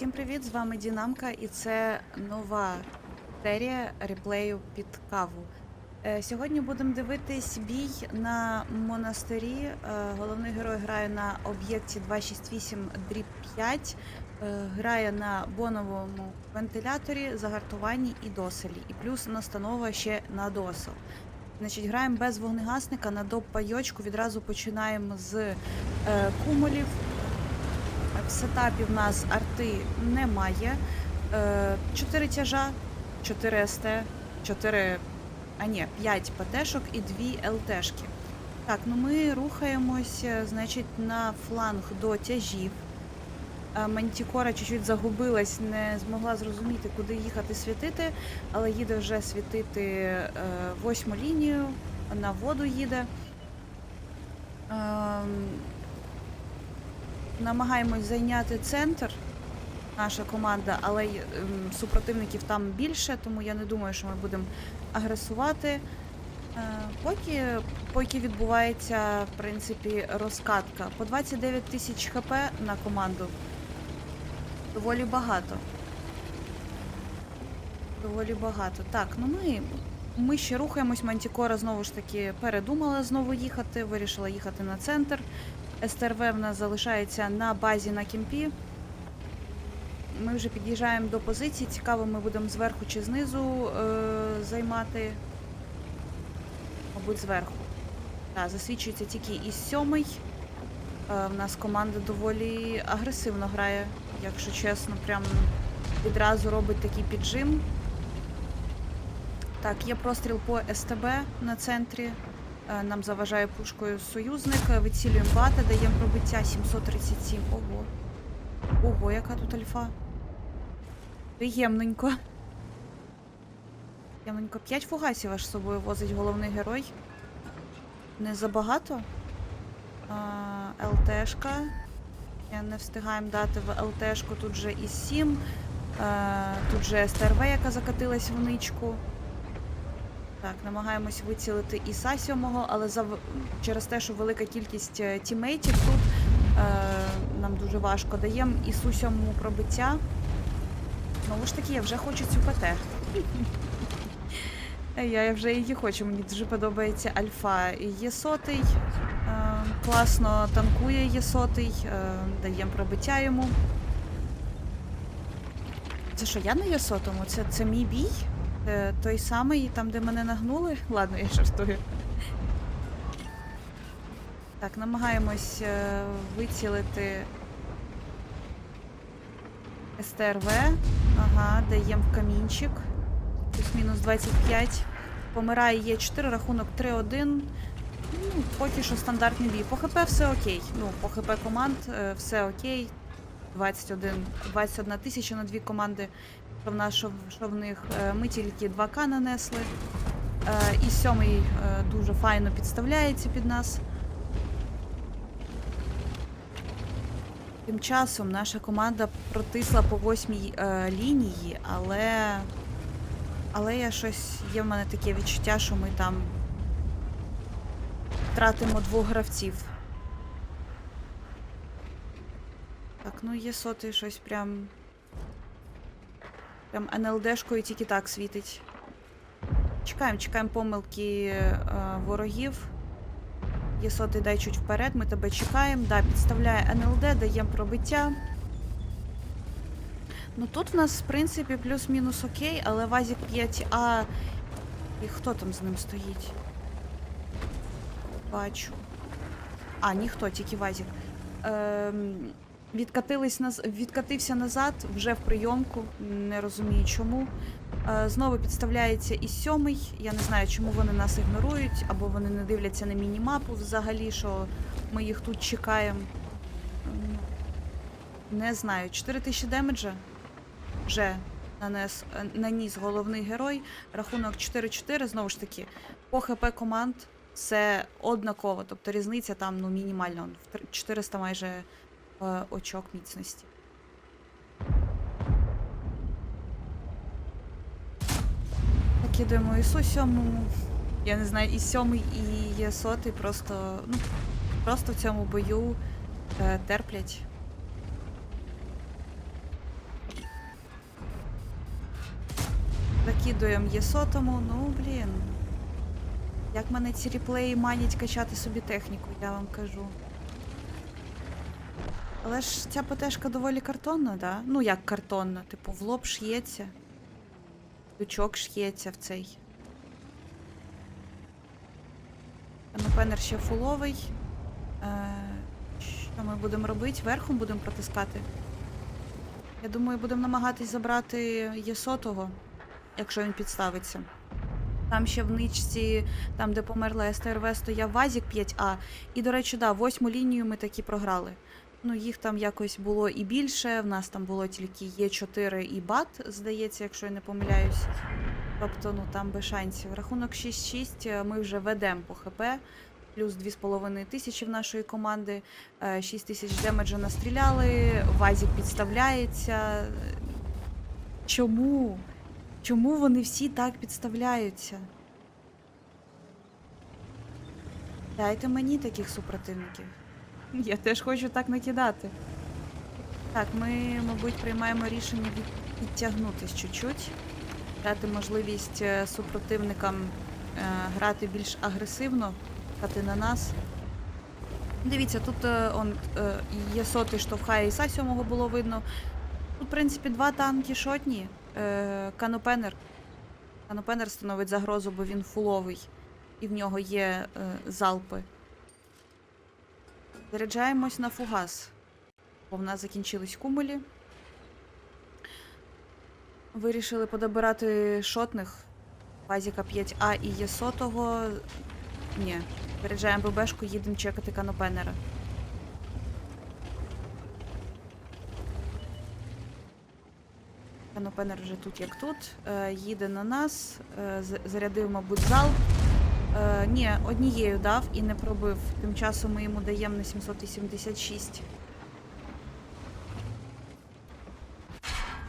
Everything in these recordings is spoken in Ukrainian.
Всім привіт! З вами Дінамка, і це нова серія реплею під каву. Е, Сьогодні будемо дивитись бій на монастирі. Е, Головний герой грає на об'єкті 268 дріб 5, е, грає на боновому вентиляторі, загартуванні і доселі. І плюс настанова ще на досел. Значить, граємо без вогнегасника на доп пайочку. Відразу починаємо з кумулів. В сетапі в нас арти немає. 4 тяжа, 4 СТ, 4, а ні, 5 ПТшок і 2 ЛТшки. Так, ну ми рухаємося, значить, на фланг до тяжів. Е, Мантікора чуть-чуть загубилась, не змогла зрозуміти, куди їхати світити, але їде вже світити е, восьму лінію, на воду їде. Намагаємось зайняти центр, наша команда, але ем, супротивників там більше, тому я не думаю, що ми будемо агресувати. Е, Поки, поки відбувається, в принципі, розкатка. По 29 тисяч хп на команду. Доволі багато. Доволі багато. Так, ну ми, ми ще рухаємось. Мантікора знову ж таки передумала знову їхати, вирішила їхати на центр. СТРВ в нас залишається на базі на кімпі. Ми вже під'їжджаємо до позиції. Цікаво, ми будемо зверху чи знизу е- займати. Мабуть, зверху. Так, засвідчується тільки із сьомий. Е, в нас команда доволі агресивно грає, якщо чесно, прям відразу робить такий піджим. Так, є простріл по СТБ на центрі. Е, Нам заважає пушкою союзник. Е, Вицілюємо бата, даємо пробиття 737. Ого. Ого, яка тут альфа. Приємненько. Приємненько. 5 фугасів аж з собою возить головний герой. Не забагато. ЛТшка. Я не встигаємо дати в ЛТшку. Тут же і 7. Тут же СТРВ, яка закатилась в ничку. Так, намагаємось вицілити Іса сьомого, але за... через те, що велика кількість е, тімейтів тут е... нам дуже важко. Даємо Ісу сьомому пробиття. Знову ж таки, я вже хочу цю ПТ. Я, я вже її хочу, мені дуже подобається альфа. Є сотий. Е... Класно танкує є сотий. Е... Даємо пробиття йому. Це що, я на Єсотому? Це, це мій бій? Е, той самий, там, де мене нагнули? Ладно, я жартую. Так, намагаємось е, вицілити СТРВ. Ага, даємо в камінчик. Плюс-мінус 25. Помирає є 4, рахунок 3-1. Ну, поки що стандартний бій. По ХП все окей. Ну, по ХП команд е, все окей. 21, 21 тисяча на дві команди. Що в нас, що, в- них. Е, Ми тільки 2К нанесли. Е, І сьомий е, дуже файно підставляється під нас. Тим часом наша команда протисла по восьмій е, лінії, але. Але я щось. Є в мене таке відчуття, що ми там втратимо двох гравців. Так, ну є сотий щось прям. Прям НЛДшкою тільки так світить. Чекаємо, чекаємо помилки е, ворогів. Є сотий, дай чуть вперед, ми тебе чекаємо. Да, підставляє НЛД, даємо пробиття. Ну тут в нас, в принципі, плюс-мінус окей, але Вазік 5А. І хто там з ним стоїть? Бачу. А, ніхто, тільки Вазік. Ем, відкатились наз... Відкатився назад вже в прийомку, не розумію чому. Е, знову підставляється і сьомий. Я не знаю, чому вони нас ігнорують, або вони не дивляться на мінімапу взагалі, що ми їх тут чекаємо. Не знаю. 4000 демеджа вже нанес, е, наніс головний герой. Рахунок 4-4, знову ж таки, по ХП команд це однаково. Тобто різниця там ну, мінімальна. он, в тр- 400 майже очок міцності. Так, ідемо ІСУ сьомому. Я не знаю, і сьомий, і є сотий просто ну, просто в цьому бою е, терплять. Закидуємо єсотому ну блін. Як мене ці реплеї манять качати собі техніку, я вам кажу. Але ж ця ПТшка доволі картонна, да? Ну як картонна, типу, в лоб ш'ється. Лючок ш'ється в цей. Пенер ще фуловий. Е, що ми будемо робити? Верхом будемо протискати. Я думаю, будемо намагатись забрати Єсотого, якщо він підставиться. Там ще в ничці, там, де померла СТРВ, стояв Вазік 5А. І, до речі, да, восьму лінію ми таки програли. Ну, їх там якось було і більше. В нас там було тільки Є4 і БАТ, здається, якщо я не помиляюсь. Тобто, ну там без шансів. Рахунок 6-6 ми вже ведемо по ХП. Плюс 2,5 тисячі в нашої команди. 6 тисяч демеджа настріляли. Вазік підставляється. Чому? Чому вони всі так підставляються? Дайте мені таких супротивників. Я теж хочу так накидати. Так, ми, мабуть, приймаємо рішення від... відтягнутись чуть-чуть. Дати можливість е, супротивникам е, грати більш агресивно, грати на нас. Дивіться, тут е, он, е, є сотий штовхає і сьомого було видно. Тут, в принципі, два танки шотні. Е, Канопенер. Канопенер становить загрозу, бо він фуловий. І в нього є е, залпи. Заряджаємось на фугас. Бо в нас закінчились кумулі. Вирішили подобирати шотних. Базіка 5А і є сотого. Ні. Заряджаємо ББшку, їдемо чекати канопенера. Канопенер вже тут як тут. Е, їде на нас. Е, зарядив, мабуть, залп. Е, ні, однією дав і не пробив. Тим часом ми йому даємо на 786.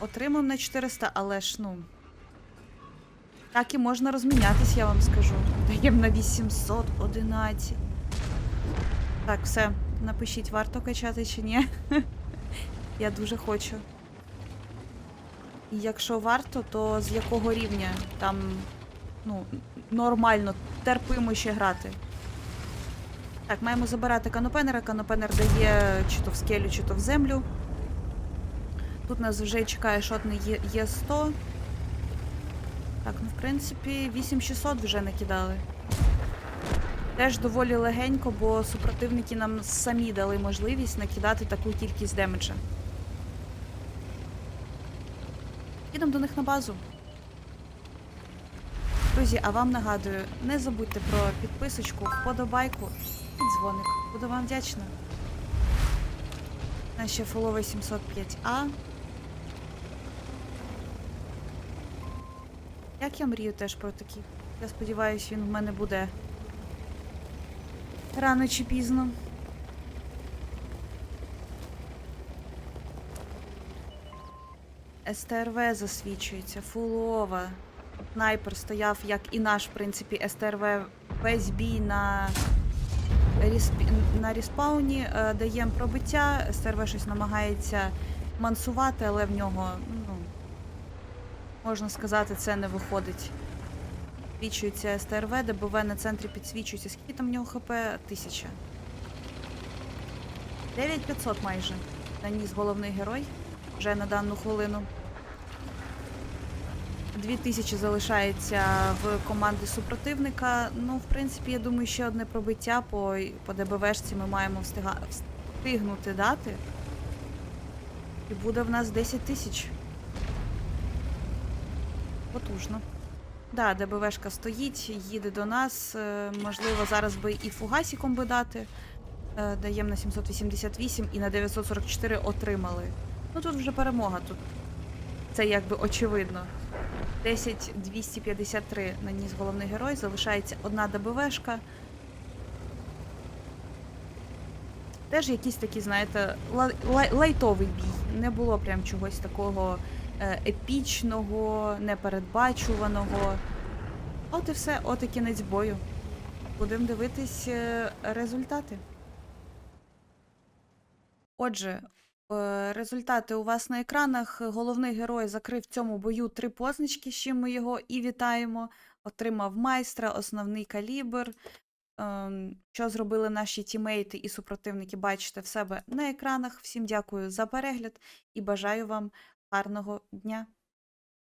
Отримав на 400, але ж ну. Так і можна розмінятись, я вам скажу. Даємо на 811. Так, все. Напишіть, варто качати чи ні. Я дуже хочу. І якщо варто, то з якого рівня там ну, нормально, терпимо ще грати. Так, маємо забирати канопенера. Канопенер дає чи то в скелю, чи то в землю. Тут нас вже чекає шотний Є- Є100. Так, ну в принципі, 8600 вже накидали. Теж доволі легенько, бо супротивники нам самі дали можливість накидати таку кількість демеджа. Їдемо до них на базу. Друзі, а вам нагадую, не забудьте про підписочку, вподобайку і дзвоник. Буду вам вдячна. На ще фоловий 705А. Як я мрію теж про такі. Я сподіваюся, він в мене буде рано чи пізно. СТРВ засвічується, фулова. Снайпер стояв, як і наш, в принципі, СТРВ весь бій на, ріспі... на ріспауні. Е, Даємо пробиття. СТРВ щось намагається мансувати, але в нього, ну, можна сказати, це не виходить. Підсвічується СТРВ, ДБВ на центрі підсвічується. Скільки там в нього ХП? Тисяча. 9500 майже. Наніс головний герой вже на дану хвилину. 2000 залишається в команди супротивника. Ну, в принципі, я думаю, ще одне пробиття по, по ДБВшці ми маємо встига, встигнути дати. І буде в нас 10 тисяч. Потужно. Да, ДБВшка стоїть, їде до нас. Е, Можливо, зараз би і фугасіком би дати. Е, Даємо на 788 і на 944 отримали. Ну тут вже перемога. Тут це якби очевидно. 10 253 наніс головний герой. Залишається одна ДБВшка. Теж якийсь такий, знаєте, лай- лай- лайтовий бій. Не було прям чогось такого е, епічного, непередбачуваного. От і все, от і кінець бою. Будемо дивитись е, результати. Отже, Результати у вас на екранах. Головний герой закрив в цьому бою три позначки, з чим ми його і вітаємо. Отримав майстра, основний калібр. Ем, Що зробили наші тімейти і супротивники, бачите в себе на екранах. Всім дякую за перегляд і бажаю вам гарного дня.